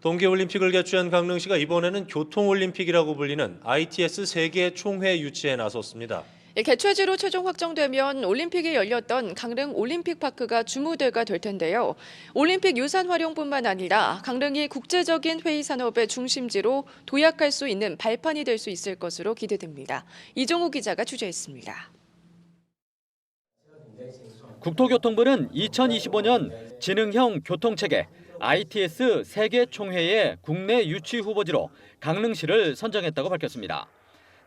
동계올림픽을 개최한 강릉시가 이번에는 교통올림픽이라고 불리는 ITS 세계 총회 유치에 나섰습니다. 예, 개최지로 최종 확정되면 올림픽이 열렸던 강릉 올림픽파크가 주무대가 될 텐데요. 올림픽 유산 활용뿐만 아니라 강릉이 국제적인 회의 산업의 중심지로 도약할 수 있는 발판이 될 수 있을 것으로 기대됩니다. 이종우 기자가 취재했습니다. 국토교통부는 2025년 지능형 교통체계 ITS 세계 총회의 국내 유치 후보지로 강릉시를 선정했다고 밝혔습니다.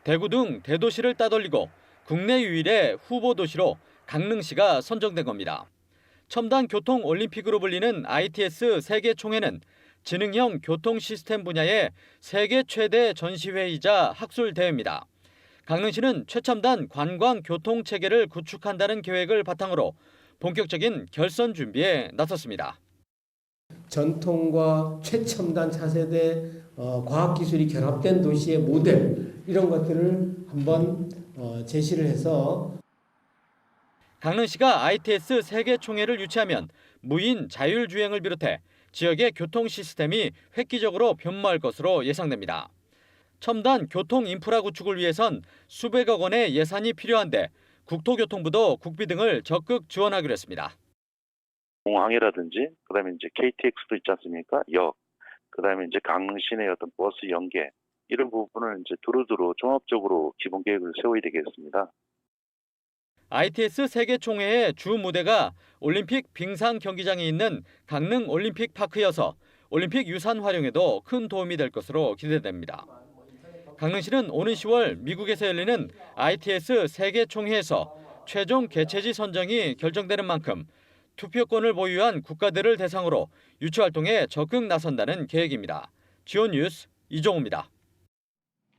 대구 등 대도시를 따돌리고 국내 유일의 후보 도시로 강릉시가 선정된 겁니다. 첨단 교통 올림픽으로 불리는 ITS 세계 총회는 지능형 교통 시스템 분야의 세계 최대 전시회이자 학술 대회입니다. 강릉시는 최첨단 관광 교통 체계를 구축한다는 계획을 바탕으로 본격적인 결선 준비에 나섰습니다. 전통과 최첨단 차세대 어, 과학기술이 결합된 도시의 모델 이런 것들을 한번 어, 제시를 해서 강릉시가 ITS 세계 총회를 유치하면 무인 자율 주행을 비롯해 지역의 교통 시스템이 획기적으로 변모할 것으로 예상됩니다. 첨단 교통 인프라 구축을 위해선 수백억 원의 예산이 필요한데 국토교통부도 국비 등을 적극 지원하기로 했습니다. 공항이라든지 그다음에 이제 KTX도 있지 않습니까? 역 그다음에 이제 강릉 시내 어떤 버스 연계 이런 부분을 이제 두루두루 종합적으로 기본 계획을 세워야 되겠습니다. ITS 세계 총회의 주 무대가 올림픽 빙상 경기장이 있는 강릉 올림픽 파크여서 올림픽 유산 활용에도 큰 도움이 될 것으로 기대됩니다. 강릉시는 오는 10월 미국에서 열리는 ITS 세계 총회에서 최종 개최지 선정이 결정되는 만큼 투표권을 보유한 국가들을 대상으로 유치 활동에 적극 나선다는 계획입니다. 지온 뉴스 이종우입니다.